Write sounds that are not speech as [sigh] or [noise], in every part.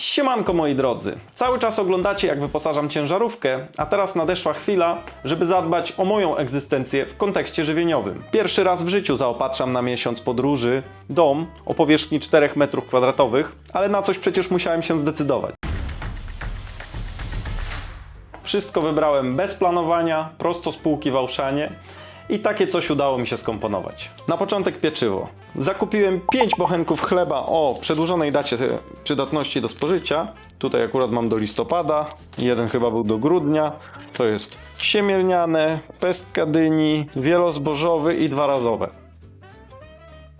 Siemanko moi drodzy, cały czas oglądacie jak wyposażam ciężarówkę, a teraz nadeszła chwila, żeby zadbać o moją egzystencję w kontekście żywieniowym. Pierwszy raz w życiu zaopatrzam na miesiąc podróży dom o powierzchni 4 m2, ale na coś przecież musiałem się zdecydować. Wszystko wybrałem bez planowania, prosto z półki w i takie coś udało mi się skomponować. Na początek pieczywo. Zakupiłem 5 bochenków chleba o przedłużonej dacie przydatności do spożycia. Tutaj akurat mam do listopada, jeden chyba był do grudnia. To jest siemielniane, pestka dyni, wielozbożowy i dwarazowe.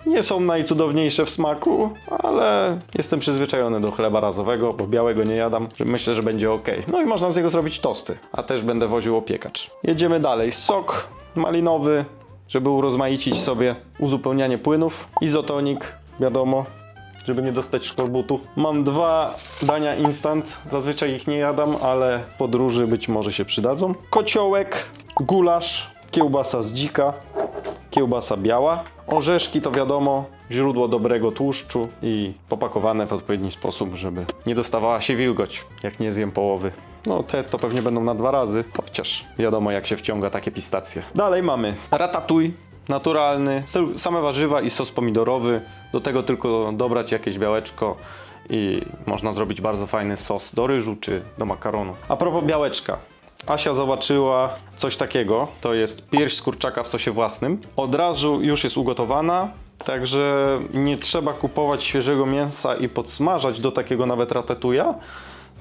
Nie są najcudowniejsze w smaku, ale jestem przyzwyczajony do chleba razowego, bo białego nie jadam. Myślę, że będzie ok. No i można z niego zrobić tosty, a też będę woził opiekacz. Jedziemy dalej. Sok malinowy, żeby urozmaicić sobie uzupełnianie płynów. Izotonik, wiadomo, żeby nie dostać szkorbutu. Mam dwa dania instant, zazwyczaj ich nie jadam, ale podróży być może się przydadzą. Kociołek, gulasz, kiełbasa z dzika, kiełbasa biała. Orzeszki to wiadomo, źródło dobrego tłuszczu i popakowane w odpowiedni sposób, żeby nie dostawała się wilgoć, jak nie zjem połowy. No te to pewnie będą na dwa razy, chociaż wiadomo jak się wciąga takie pistacje. Dalej mamy ratatouille, naturalny, same warzywa i sos pomidorowy. Do tego tylko dobrać jakieś białeczko i można zrobić bardzo fajny sos do ryżu czy do makaronu. A propos białeczka, Asia zobaczyła coś takiego, to jest pierś z kurczaka w sosie własnym. Od razu już jest ugotowana, także nie trzeba kupować świeżego mięsa i podsmażać do takiego nawet ratetuja,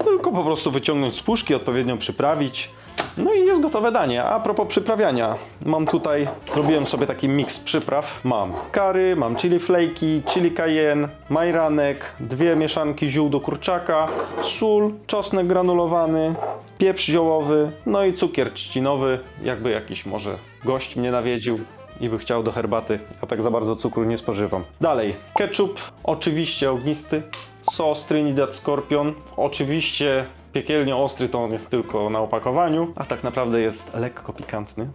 tylko po prostu wyciągnąć z puszki, odpowiednio przyprawić. No i jest gotowe danie. A propos przyprawiania, mam tutaj, zrobiłem sobie taki miks przypraw. Mam curry, mam chili flaky, chili cayenne, majranek, dwie mieszanki ziół do kurczaka, sól, czosnek granulowany, pieprz ziołowy, no i cukier trzcinowy, jakby jakiś może gość mnie nawiedził i by chciał do herbaty. Ja tak za bardzo cukru nie spożywam. Dalej, ketchup, oczywiście ognisty, sos Trinidad Scorpion, oczywiście piekielnie ostry to on jest tylko na opakowaniu, a tak naprawdę jest lekko pikantny.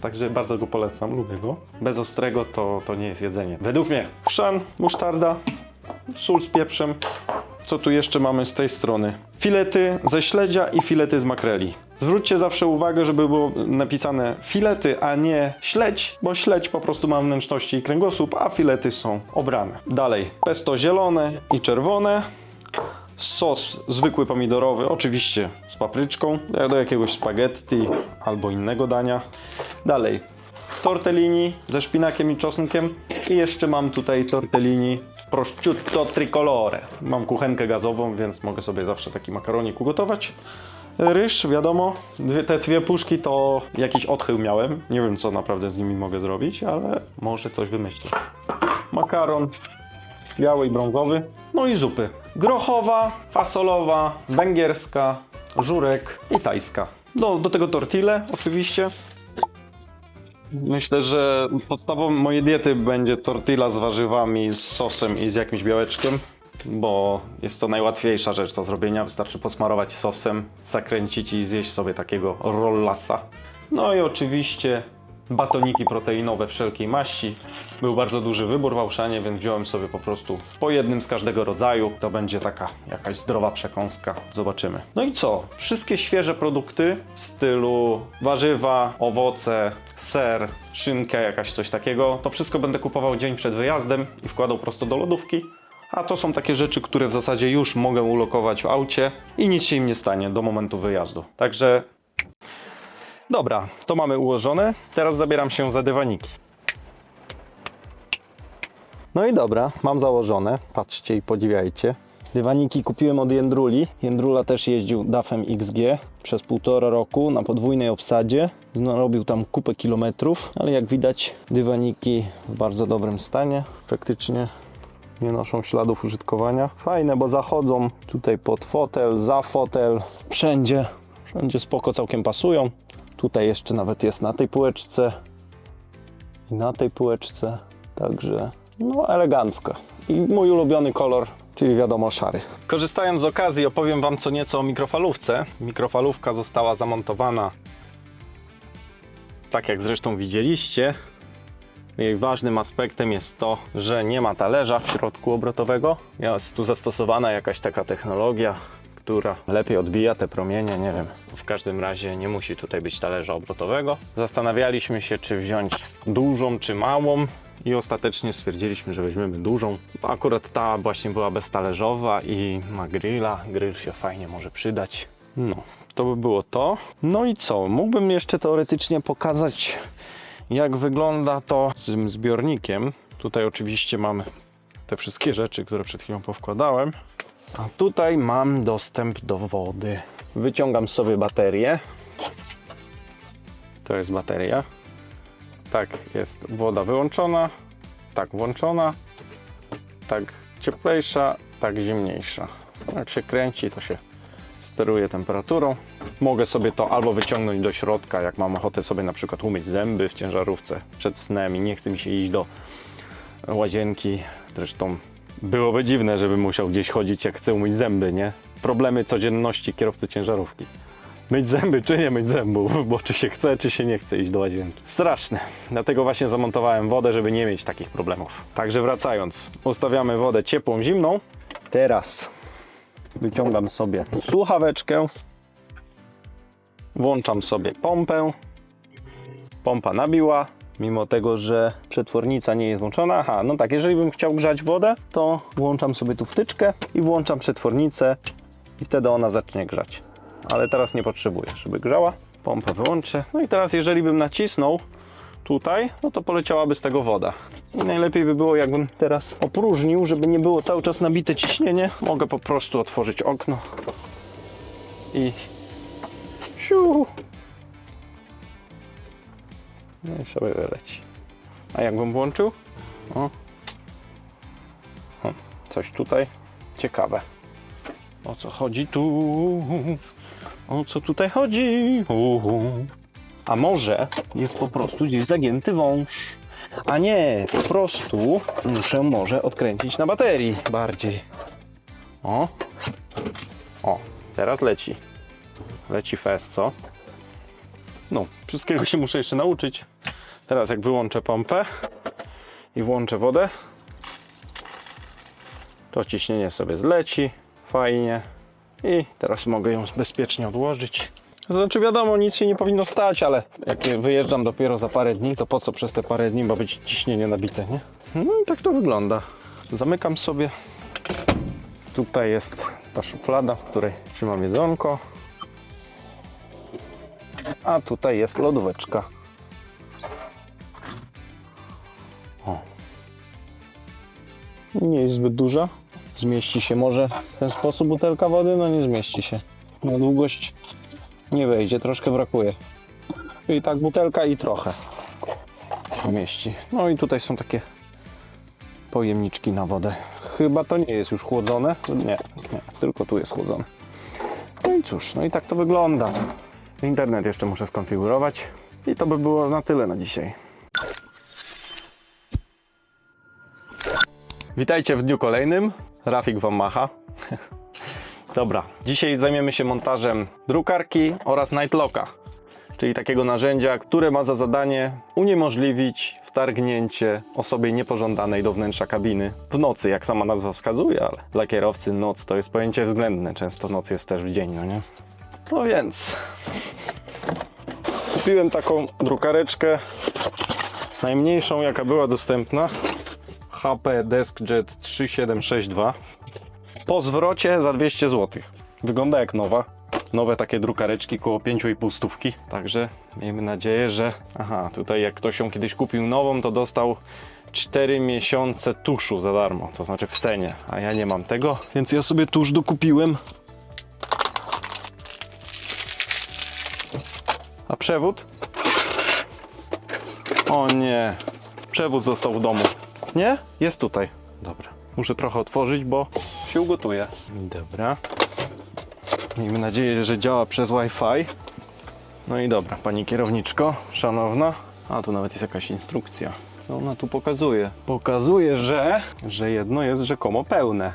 Także bardzo go polecam, lubię go. Bez ostrego to, to nie jest jedzenie. Według mnie. Chrzan, musztarda, sól z pieprzem. Co tu jeszcze mamy z tej strony? Filety ze śledzia i filety z makreli. Zwróćcie zawsze uwagę, żeby było napisane filety, a nie śledź, bo śledź po prostu ma wnętrzności i kręgosłup, a filety są obrane. Dalej, pesto zielone i czerwone. Sos zwykły pomidorowy, oczywiście z papryczką, do jakiegoś spaghetti albo innego dania. Dalej, tortellini ze szpinakiem i czosnkiem. I jeszcze mam tutaj tortellini prosciutto tricolore. Mam kuchenkę gazową, więc mogę sobie zawsze taki makaronik ugotować. Ryż, wiadomo, dwie, te dwie puszki to jakiś odchył miałem. Nie wiem, co naprawdę z nimi mogę zrobić, ale może coś wymyślę. Makaron, biały i brązowy. No i zupy. Grochowa, fasolowa, węgierska, żurek i tajska. No, do tego tortille oczywiście. Myślę, że podstawą mojej diety będzie tortilla z warzywami, z sosem i z jakimś białeczkiem, bo jest to najłatwiejsza rzecz do zrobienia. Wystarczy posmarować sosem, zakręcić i zjeść sobie takiego rollasa. No i oczywiście batoniki proteinowe wszelkiej maści. Był bardzo duży wybór w więc wziąłem sobie po prostu po jednym z każdego rodzaju. To będzie taka jakaś zdrowa przekąska. Zobaczymy. No i co? Wszystkie świeże produkty w stylu warzywa, owoce, ser, szynkę, jakaś coś takiego. To wszystko będę kupował dzień przed wyjazdem i wkładał prosto do lodówki. A to są takie rzeczy, które w zasadzie już mogę ulokować w aucie i nic się im nie stanie do momentu wyjazdu. Także Dobra, to mamy ułożone. Teraz zabieram się za dywaniki. No i dobra, mam założone. Patrzcie i podziwiajcie. Dywaniki kupiłem od Jędruli. Jędrula też jeździł DAF-em XG przez półtora roku na podwójnej obsadzie. No, robił tam kupę kilometrów, ale jak widać dywaniki w bardzo dobrym stanie. Praktycznie nie noszą śladów użytkowania. Fajne, bo zachodzą tutaj pod fotel, za fotel, wszędzie. Wszędzie spoko całkiem pasują. Tutaj jeszcze nawet jest na tej półeczce i na tej półeczce. Także no elegancko. I mój ulubiony kolor, czyli wiadomo szary. Korzystając z okazji opowiem Wam co nieco o mikrofalówce. Mikrofalówka została zamontowana tak jak zresztą widzieliście Jej ważnym aspektem jest to, że nie ma talerza w środku obrotowego. Jest tu zastosowana jakaś taka technologia, która lepiej odbija te promienie, nie wiem. W każdym razie nie musi tutaj być talerza obrotowego. Zastanawialiśmy się, czy wziąć dużą, czy małą. I ostatecznie stwierdziliśmy, że weźmiemy dużą. Akurat ta właśnie była beztalerzowa i ma grilla. Grill się fajnie może przydać. No, to by było to. No i co? Mógłbym jeszcze teoretycznie pokazać, jak wygląda to z tym zbiornikiem. Tutaj oczywiście mamy te wszystkie rzeczy, które przed chwilą powkładałem. A tutaj mam dostęp do wody. Wyciągam sobie baterię. To jest bateria. Tak, jest woda wyłączona, tak włączona, tak cieplejsza, tak zimniejsza. Jak się kręci, to się steruje temperaturą. Mogę sobie to albo wyciągnąć do środka, jak mam ochotę sobie na przykład umyć zęby w ciężarówce przed snem i nie chce mi się iść do łazienki. Zresztą byłoby dziwne, żebym musiał gdzieś chodzić, jak chcę umyć zęby, nie? Problemy codzienności kierowcy ciężarówki. Myć zęby czy nie myć zębów, [laughs] bo czy się chce, czy się nie chce iść do łazienki. Straszne. Dlatego właśnie zamontowałem wodę, żeby nie mieć takich problemów. Także wracając, ustawiamy wodę ciepłą, zimną. Teraz wyciągam sobie słuchaweczkę, włączam sobie pompę. Pompa nabiła, mimo tego, że przetwornica nie jest włączona. Aha, no tak, jeżeli bym chciał grzać wodę, to włączam sobie tu wtyczkę i włączam przetwornicę i wtedy ona zacznie grzać. Ale teraz nie potrzebuję, żeby grzała. Pompę wyłączę. No i teraz jeżeli bym nacisnął tutaj, no to poleciałaby z tego woda. I najlepiej by było, jakbym teraz opróżnił, żeby nie było cały czas nabite ciśnienie. Mogę po prostu otworzyć okno i siu. No i sobie wyleci. A jakbym włączył? O. o. Coś tutaj ciekawe. O co chodzi tu? O co tutaj chodzi? Uhu. A może jest po prostu gdzieś zagięty wąż? A nie, po prostu muszę może odkręcić na baterii bardziej. O. O, teraz leci. Leci fest, co? No, wszystkiego się muszę jeszcze nauczyć. Teraz jak wyłączę pompę i włączę wodę, to ciśnienie sobie zleci fajnie i teraz mogę ją bezpiecznie odłożyć. Znaczy wiadomo, nic się nie powinno stać, ale jak wyjeżdżam dopiero za parę dni, to po co przez te parę dni ma być ciśnienie nabite, nie? No i tak to wygląda. Zamykam sobie. Tutaj jest ta szuflada, w której trzymam jedzonko. A tutaj jest lodóweczka. O. Nie jest zbyt duża. Zmieści się może w ten sposób butelka wody? No nie zmieści się. Na długość nie wejdzie, troszkę brakuje. I tak butelka i trochę mieści. No i tutaj są takie pojemniczki na wodę. Chyba to nie jest już chłodzone. Nie, nie, tylko tu jest chłodzone. No i cóż, no i tak to wygląda. Internet jeszcze muszę skonfigurować. I to by było na tyle na dzisiaj. Witajcie w dniu kolejnym. Rafik Wam macha. [laughs] Dobra, dzisiaj zajmiemy się montażem drukarki oraz nightlocka, czyli takiego narzędzia, które ma za zadanie uniemożliwić wtargnięcie osobie niepożądanej do wnętrza kabiny w nocy, jak sama nazwa wskazuje, ale dla kierowcy noc to jest pojęcie względne, często noc jest też w dzień, no nie? No więc kupiłem taką drukareczkę, najmniejszą jaka była dostępna, HP DeskJet 3762 po zwrocie za 200 zł. Wygląda jak nowa. Nowe takie drukareczki koło 5,5 stówki. Także miejmy nadzieję, że. Aha, tutaj jak ktoś ją kiedyś kupił nową, to dostał 4 miesiące tuszu za darmo, to znaczy w cenie, a ja nie mam tego, więc ja sobie tusz dokupiłem. A przewód? O nie, przewód został w domu. Nie? Jest tutaj. Dobra. Muszę trochę otworzyć, bo się ugotuje. Dobra. Miejmy nadzieję, że działa przez Wi-Fi. No i dobra, pani kierowniczko, szanowna. A tu nawet jest jakaś instrukcja. Co ona tu pokazuje? Pokazuje, że, że jedno jest rzekomo pełne.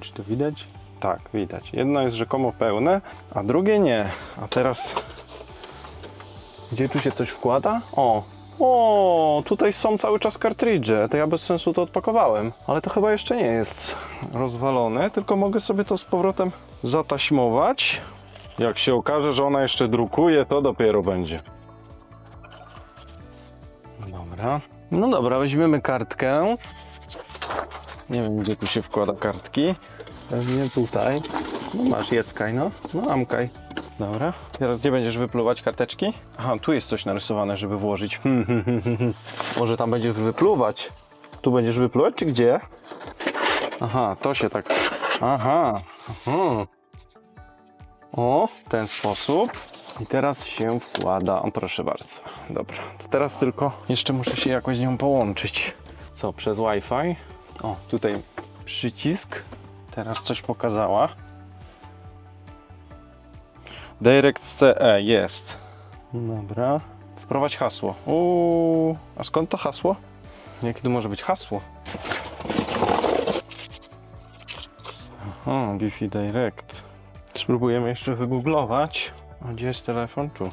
Czy to widać? Tak, widać. Jedno jest rzekomo pełne, a drugie nie. A teraz. Gdzie tu się coś wkłada? O, O, tutaj są cały czas kartridże. To ja bez sensu to odpakowałem. Ale to chyba jeszcze nie jest rozwalone, tylko mogę sobie to z powrotem zataśmować. Jak się okaże, że ona jeszcze drukuje, to dopiero będzie. Dobra. No dobra, weźmiemy kartkę. Nie wiem, gdzie tu się wkłada kartki. Pewnie tutaj. No masz, jeckaj, no. No, amkaj. Dobra. Teraz gdzie będziesz wypluwać karteczki? Aha, tu jest coś narysowane, żeby włożyć. [laughs] Może tam będziesz wypluwać. Tu będziesz wypluwać, czy gdzie? Aha, to się tak... Aha. Aha. O, w ten sposób. I teraz się wkłada. O, proszę bardzo. Dobra. To teraz tylko jeszcze muszę się jakoś z nią połączyć. Co, przez Wi-Fi? O, tutaj przycisk. Teraz coś pokazała. Direct CE jest. Dobra. Wprowadź hasło. Uuu, a skąd to hasło? Jakie tu może być hasło? Aha, Wi-Fi Direct. Spróbujemy jeszcze wygooglować. A gdzie jest telefon? Tu.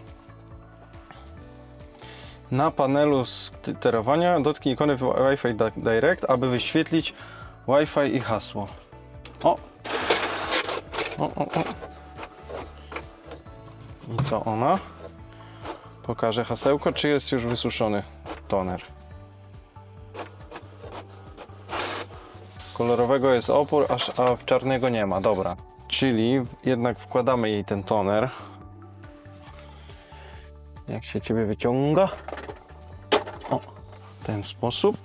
Na panelu sterowania dotknij ikony Wi-Fi Di- Direct, aby wyświetlić Wi-Fi i hasło. O! O, o, o. I co ona? Pokażę hasełko, czy jest już wysuszony toner? Kolorowego jest opór, aż, a czarnego nie ma. Dobra. Czyli jednak wkładamy jej ten toner. Jak się ciebie wyciąga? O, w ten sposób.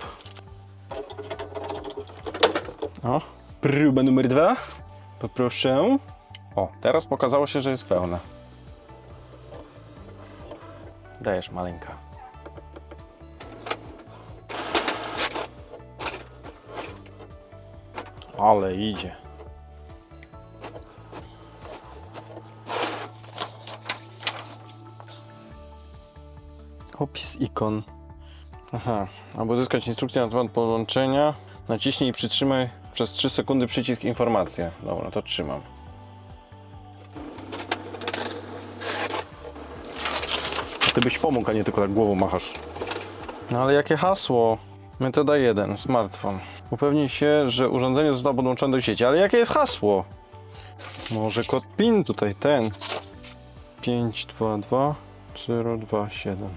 O, próba numer dwa. Poproszę. O, teraz pokazało się, że jest pełna. Dajesz maleńka. Ale idzie. Opis ikon. Aha, aby uzyskać instrukcję na temat połączenia, naciśnij i przytrzymaj przez 3 sekundy przycisk informacje. Dobra, to trzymam. Ty byś pomógł, a nie tylko tak głową machasz. No ale jakie hasło? Metoda 1, smartfon. Upewnij się, że urządzenie zostało podłączone do sieci. Ale jakie jest hasło? Może kod PIN tutaj, ten. 522 027.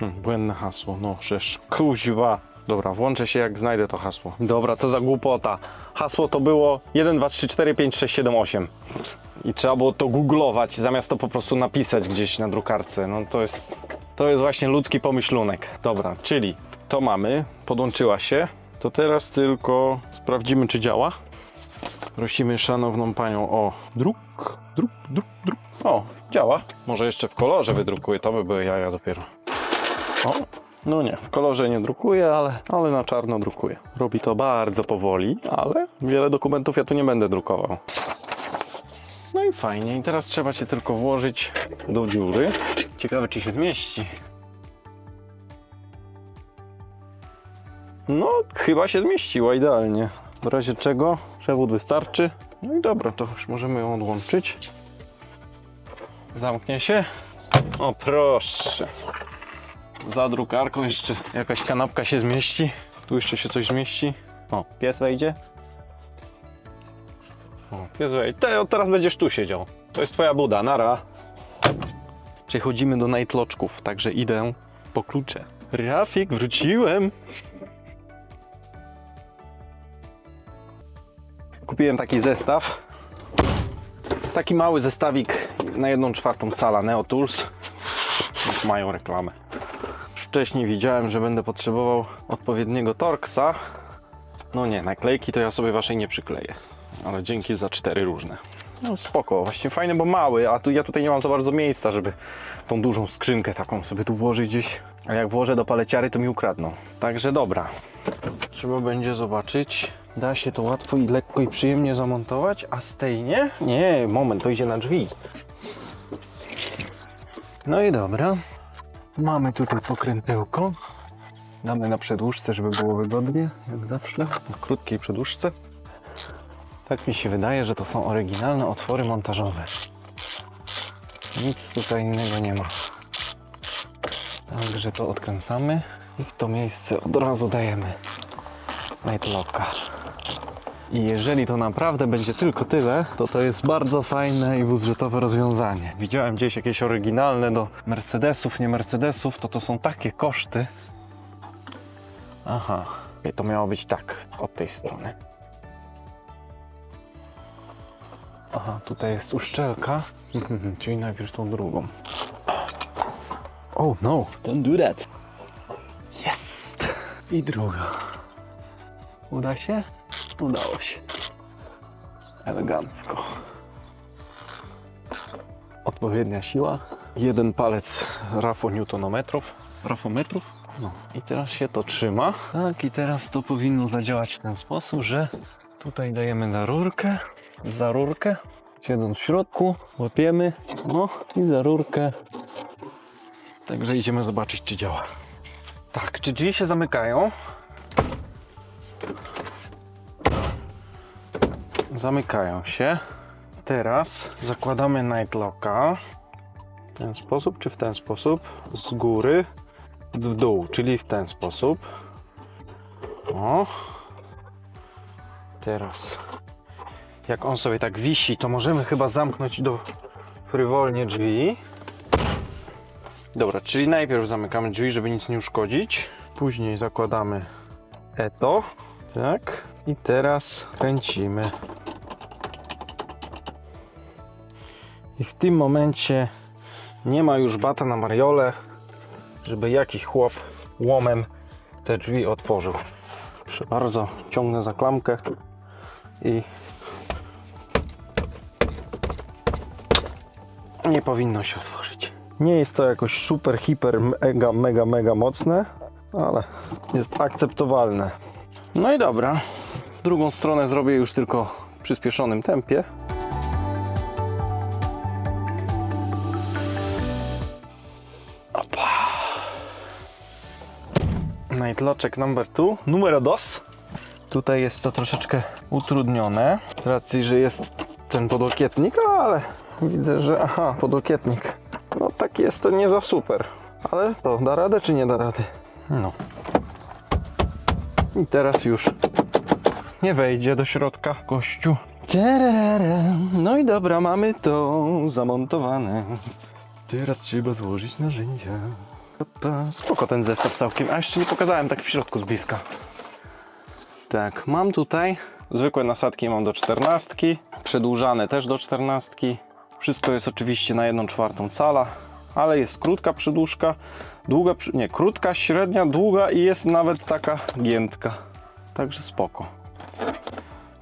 Hmm, błędne hasło, no przecież kuźwa. Dobra, włączę się jak znajdę to hasło. Dobra, co za głupota. Hasło to było 1, 2, 3, 4, 5, 6, 7, 8. I trzeba było to googlować, zamiast to po prostu napisać gdzieś na drukarce. No to jest, to jest właśnie ludzki pomyślunek. Dobra, czyli to mamy, podłączyła się. To teraz tylko sprawdzimy, czy działa. Prosimy szanowną panią o druk, druk, druk, druk. O, działa. Może jeszcze w kolorze wydrukuję, to by były jaja dopiero. O, no nie, w kolorze nie drukuję, ale, ale na czarno drukuję. Robi to bardzo powoli, ale wiele dokumentów ja tu nie będę drukował. No i fajnie, i teraz trzeba cię tylko włożyć do dziury. Ciekawe, czy się zmieści. No, chyba się zmieściła idealnie. W razie czego przewód wystarczy. No i dobra, to już możemy ją odłączyć. Zamknie się. O proszę. Za drukarką jeszcze jakaś kanapka się zmieści. Tu jeszcze się coś zmieści. O, pies wejdzie. O, pies wejdzie. Te, teraz będziesz tu siedział. To jest twoja buda, nara. Przechodzimy do najtloczków, także idę po klucze. Rafik, wróciłem. Kupiłem taki zestaw. Taki mały zestawik na 1 czwartą cala Neo Tools. Mają reklamę. Wcześniej widziałem, że będę potrzebował odpowiedniego Torxa. No nie, naklejki to ja sobie waszej nie przykleję. Ale dzięki za cztery różne. No spoko, właśnie fajny, bo mały, a tu ja tutaj nie mam za bardzo miejsca, żeby tą dużą skrzynkę taką sobie tu włożyć gdzieś. A jak włożę do paleciary, to mi ukradną. Także dobra. Trzeba będzie zobaczyć. Da się to łatwo i lekko i przyjemnie zamontować, a z tej nie? Nie, moment, to idzie na drzwi. No i dobra. Mamy tutaj pokrętełko. Damy na przedłużce, żeby było wygodnie, jak zawsze. Na krótkiej przedłużce. Tak mi się wydaje, że to są oryginalne otwory montażowe. Nic tutaj innego nie ma. Także to odkręcamy i w to miejsce od razu dajemy nightlocka. I jeżeli to naprawdę będzie tylko tyle, to to jest bardzo fajne i budżetowe rozwiązanie. Widziałem gdzieś jakieś oryginalne do Mercedesów, nie Mercedesów, to to są takie koszty. Aha, to miało być tak, od tej strony. Aha, tutaj jest uszczelka, [laughs] czyli najpierw tą drugą. Oh no, don't do that. Jest! I druga. Uda się? Udało się. Elegancko. Odpowiednia siła. Jeden palec rafo-newtonometrów. Rafometrów. No. I teraz się to trzyma. Tak, i teraz to powinno zadziałać w ten sposób, że tutaj dajemy na rurkę, za rurkę. Siedząc w środku, łapiemy, no i za rurkę. Także idziemy zobaczyć, czy działa. Tak, czy drzwi się zamykają? Zamykają się. Teraz zakładamy nightlocka. W ten sposób, czy w ten sposób? Z góry w dół, czyli w ten sposób. O. Teraz, jak on sobie tak wisi, to możemy chyba zamknąć do frywolnie drzwi. Dobra, czyli najpierw zamykamy drzwi, żeby nic nie uszkodzić. Później zakładamy eto. Tak. I teraz kręcimy. I w tym momencie nie ma już bata na mariole, żeby jakiś chłop łomem te drzwi otworzył. Proszę bardzo, ciągnę za klamkę i nie powinno się otworzyć. Nie jest to jakoś super, hiper, mega, mega, mega mocne, ale jest akceptowalne. No i dobra, drugą stronę zrobię już tylko w przyspieszonym tempie. Nightloczek number 2, numero dos. Tutaj jest to troszeczkę utrudnione, z racji, że jest ten podokietnik, ale widzę, że aha, podokietnik. No tak jest to nie za super. Ale co, da radę czy nie da rady? No. I teraz już nie wejdzie do środka. Tararara. No i dobra, mamy to zamontowane. Teraz trzeba złożyć narzędzia. Spoko ten zestaw całkiem. A jeszcze nie pokazałem tak w środku z bliska. Tak, mam tutaj zwykłe nasadki mam do 14, przedłużane też do 14. Wszystko jest oczywiście na 1 czwartą cala, ale jest krótka przedłużka, długa, nie, krótka, średnia, długa i jest nawet taka giętka. Także spoko.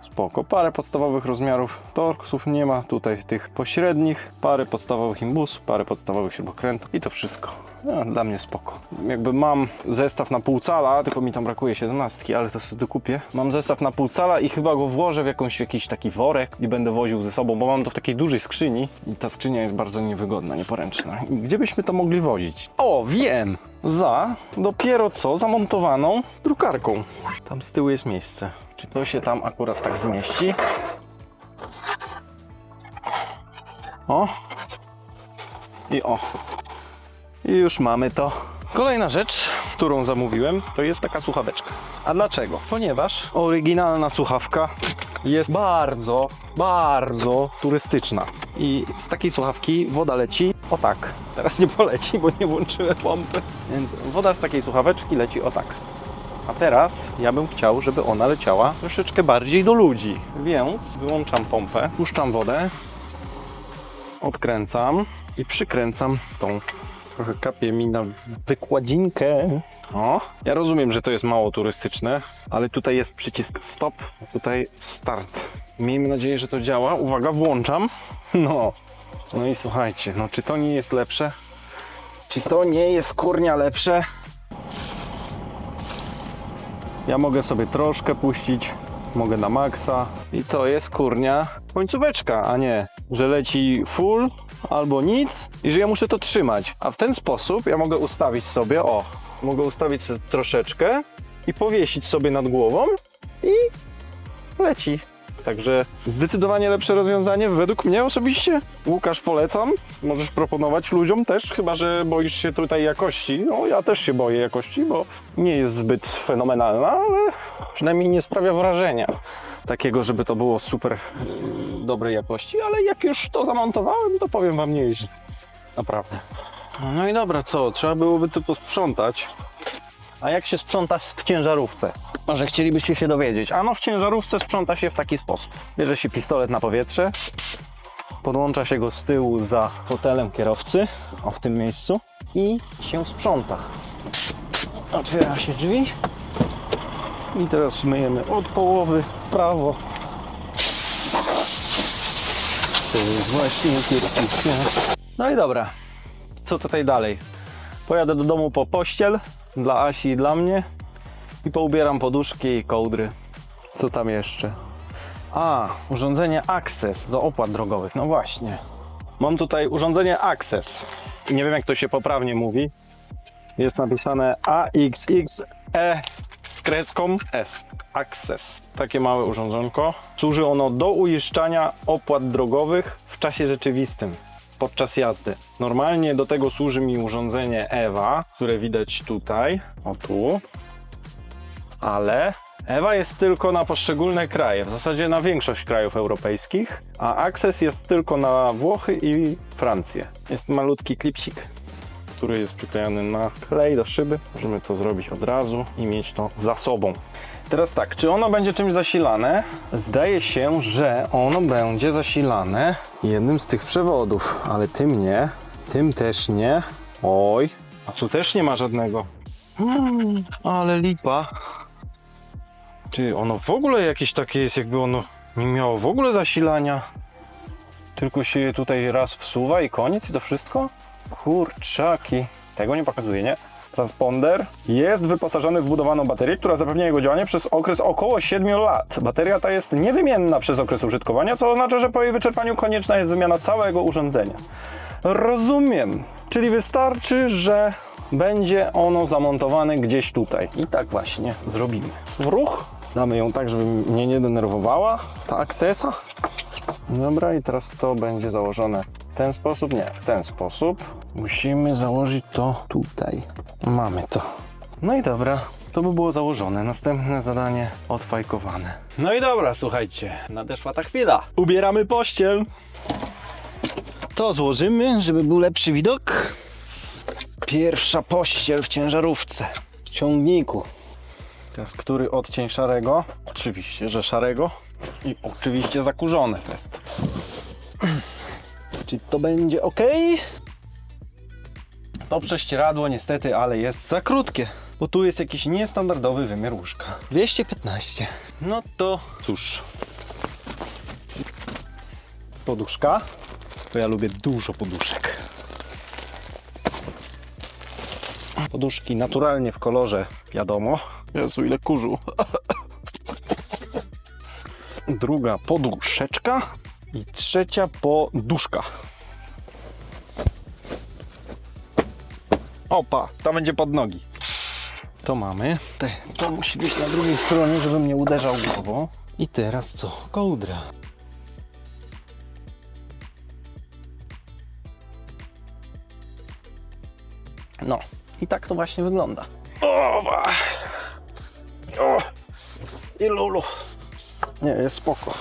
Spoko. Parę podstawowych rozmiarów torksów nie ma. Tutaj tych pośrednich, parę podstawowych imbusów, parę podstawowych śrubokrętów i to wszystko. No, dla mnie spoko. Jakby mam zestaw na pół cala, tylko mi tam brakuje 17, ale to sobie dokupię. Mam zestaw na pół cala i chyba go włożę w jakąś, jakiś taki worek i będę woził ze sobą, bo mam to w takiej dużej skrzyni i ta skrzynia jest bardzo niewygodna, nieporęczna. I gdzie byśmy to mogli wozić? O, wiem! Za dopiero co zamontowaną drukarką. Tam z tyłu jest miejsce. Czy to się tam akurat tak zmieści? O! I o! I już mamy to. Kolejna rzecz, którą zamówiłem, to jest taka słuchaweczka. A dlaczego? Ponieważ oryginalna słuchawka jest bardzo, bardzo turystyczna. I z takiej słuchawki woda leci o tak. Teraz nie poleci, bo nie włączyłem pompy. Więc woda z takiej słuchaweczki leci o tak. A teraz ja bym chciał, żeby ona leciała troszeczkę bardziej do ludzi. Więc wyłączam pompę, puszczam wodę, odkręcam i przykręcam tą. Trochę kapie mi na wykładzinkę. O, ja rozumiem, że to jest mało turystyczne, ale tutaj jest przycisk stop, tutaj start. Miejmy nadzieję, że to działa. Uwaga, włączam. [laughs] No, no i słuchajcie, no czy to nie jest lepsze? Czy to nie jest kurnia lepsze? Ja mogę sobie troszkę puścić, mogę na maksa i to jest kurnia końcóweczka, a nie, że leci full albo nic i że ja muszę to trzymać. A w ten sposób ja mogę ustawić sobie, o, mogę ustawić sobie troszeczkę i powiesić sobie nad głową i leci. Także zdecydowanie lepsze rozwiązanie według mnie osobiście. Łukasz polecam. Możesz proponować ludziom też, chyba że boisz się tutaj jakości. No ja też się boję jakości, bo nie jest zbyt fenomenalna, ale przynajmniej nie sprawia wrażenia takiego, żeby to było super dobrej jakości, ale jak już to zamontowałem, to powiem wam nieźle. Naprawdę. No i dobra, co? Trzeba byłoby to posprzątać. A jak się sprząta w ciężarówce? Może chcielibyście się dowiedzieć. Ano w ciężarówce sprząta się w taki sposób. Bierze się pistolet na powietrze, podłącza się go z tyłu za fotelem kierowcy, o w tym miejscu, i się sprząta. Otwiera się drzwi. I teraz myjemy od połowy w prawo. To jest właśnie kierownica. No i dobra. Co tutaj dalej? Pojadę do domu po pościel dla Asi i dla mnie i poubieram poduszki i kołdry. Co tam jeszcze? A, urządzenie Access do opłat drogowych. No właśnie. Mam tutaj urządzenie Access. Nie wiem jak to się poprawnie mówi. Jest napisane AXXE z kreską S. Access. Takie małe urządzonko. Służy ono do uiszczania opłat drogowych w czasie rzeczywistym podczas jazdy. Normalnie do tego służy mi urządzenie EWA, które widać tutaj, o tu, ale EWA jest tylko na poszczególne kraje, w zasadzie na większość krajów europejskich, a Access jest tylko na Włochy i Francję. Jest malutki klipsik, który jest przyklejony na klej do szyby. Możemy to zrobić od razu i mieć to za sobą. Teraz tak, czy ono będzie czymś zasilane? Zdaje się, że ono będzie zasilane jednym z tych przewodów, ale tym nie, tym też nie. Oj, a tu też nie ma żadnego. Hmm, ale lipa. Czy ono w ogóle jakieś takie jest, jakby ono nie miało w ogóle zasilania? Tylko się je tutaj raz wsuwa i koniec i to wszystko? Kurczaki. Tego nie pokazuje, nie? Transponder jest wyposażony w wbudowaną baterię, która zapewnia jego działanie przez okres około 7 lat. Bateria ta jest niewymienna przez okres użytkowania, co oznacza, że po jej wyczerpaniu konieczna jest wymiana całego urządzenia. Rozumiem. Czyli wystarczy, że będzie ono zamontowane gdzieś tutaj. I tak właśnie zrobimy. W ruch. Damy ją tak, żeby mnie nie denerwowała ta aksesa. Dobra, i teraz to będzie założone w ten sposób? Nie, w ten sposób. Musimy założyć to tutaj. Mamy to. No i dobra, to by było założone. Następne zadanie odfajkowane. No i dobra, słuchajcie, nadeszła ta chwila. Ubieramy pościel. To złożymy, żeby był lepszy widok. Pierwsza pościel w ciężarówce, w ciągniku. Teraz który odcień szarego? Oczywiście, że szarego. I oczywiście zakurzony jest. Czy to będzie ok? To prześcieradło niestety, ale jest za krótkie, bo tu jest jakiś niestandardowy wymiar łóżka. 215. No to cóż. Poduszka. To ja lubię dużo poduszek. Poduszki naturalnie w kolorze, wiadomo. Jezu, ile kurzu. [laughs] Druga poduszeczka i trzecia poduszka. Opa, to będzie pod nogi. To mamy. To musi być na drugiej stronie, żebym nie uderzał głową. I teraz co? Kołdra. No, i tak to właśnie wygląda. Oba. O! I lulu. Nie, jest spoko.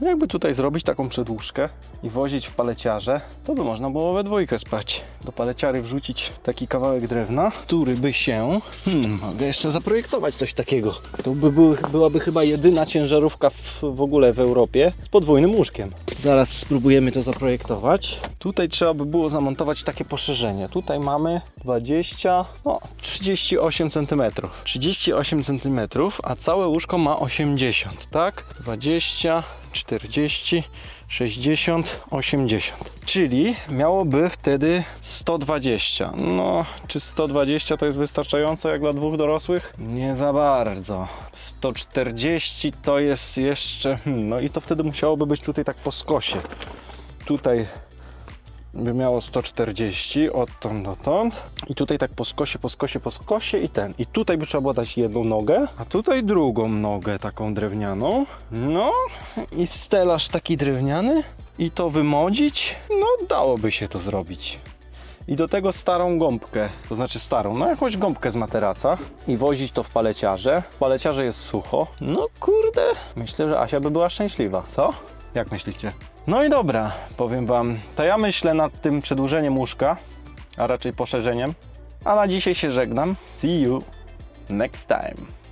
Jakby tutaj zrobić taką przedłużkę i wozić w paleciarze, to by można było we dwójkę spać. Do paleciary wrzucić taki kawałek drewna, który by się... Hmm, mogę jeszcze zaprojektować coś takiego. To by był, byłaby chyba jedyna ciężarówka w, w ogóle w Europie z podwójnym łóżkiem. Zaraz spróbujemy to zaprojektować. Tutaj trzeba by było zamontować takie poszerzenie. Tutaj mamy 20, no 38 cm. 38 cm, a całe łóżko ma 80, tak? 20, 40, 60, 80. Czyli miałoby wtedy 120. No, czy 120 to jest wystarczająco jak dla dwóch dorosłych? Nie za bardzo. 140 to jest jeszcze. Hmm, no i to wtedy musiałoby być tutaj tak po skosie. Tutaj by miało 140 odtąd dotąd. I tutaj tak po skosie, po skosie, po skosie i ten. I tutaj by trzeba było dać jedną nogę, a tutaj drugą nogę taką drewnianą. No i stelaż taki drewniany i to wymodzić. No dałoby się to zrobić. I do tego starą gąbkę, to znaczy starą, no jakąś gąbkę z materaca i wozić to w paleciarze. W paleciarze jest sucho. No kurde, myślę, że Asia by była szczęśliwa, co? Jak myślicie? No i dobra, powiem wam, to ja myślę nad tym przedłużeniem łóżka, a raczej poszerzeniem. A na dzisiaj się żegnam. See you next time.